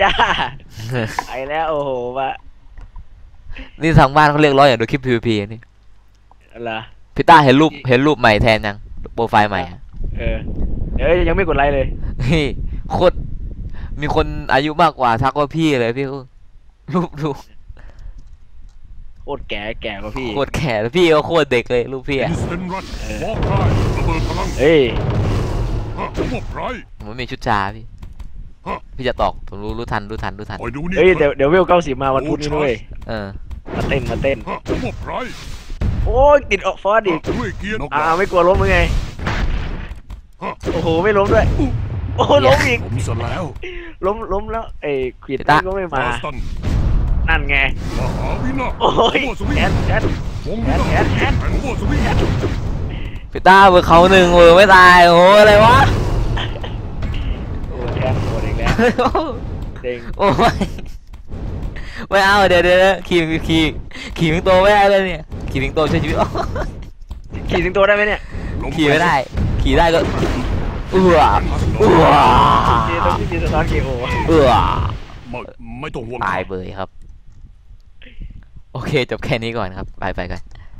จ้าไปแล้วโอ้โหวะนี่ทางบ้านเขาเรียกร้องอย่างดูคลิป PVP นี่อะไรพี่ต้าเห็นรูปเห็นรูปใหม่แทนยังโปรไฟล์ใหม่อะเออเอ้ยยังไม่กดไลค์เลยนี่โคตรมีคนอายุมากกว่าทักว่าพี่เลยพี่รูปรูปโคตรแก่แก่กว่าพี่โคตรแก่แล้วพี่ก็โคตรเด็กเลยรูปพี่อิอะนสเตนรัชวอล์กได้ระเบิดพลังเฮ้ย ฮะพวกไรผมไม่มีชุดชาพี่ฮะ พี่จะตอกผมรู้รู้ทันรู้ทันรู้ทันคอยดูนี่เฮ้ยเดี๋ยวเดี๋ยวเวลเก้าสิบมาวันพุธนี้ด้วยเออ มาเต้นมาเต้น ฮะพวกไรโอ้ยติดออกฟอสอีกด้วยเกียร์นกอ่าไม่กลัวล้มหรือไง ฮะโอ้โหไม่ล้มด้วย โอ้โหล้มอีก ผมซะแล้วล้มล้มแล้วไอ้ขวิดพี่ตะก็ไม่บอมา สตันนั่นไง มหาวินาศโอ้ยโบสวิแอดแอด วงวินาศแอดแอดแห่งโบสวิพี่ต้าเบอร์เขาหนึ่งเบอร์ไม่ตายโอ้โหอะไรวะโอ้แท นโหดอีกแล้วเด้งโอ้ยไม่เอาเดี๋ยวเดี๋ยวเดี๋ยวขี่ขี่ขี่มิงโตไม่ได้เลยเนี่ยขี่มิงโตช่วยชีวิตขี่สิงโตได้ไหมเนี่ยล้ขี่ไม่ได้ ขี่ได้ก็เอือเอือขี่ต้องขี่สตาร์ทขี่โอ้เอือไม่ไม่ต้องห่วงตายเบยครับ โอเคจบแค่นี้ก่อนครับ ไปไปกัน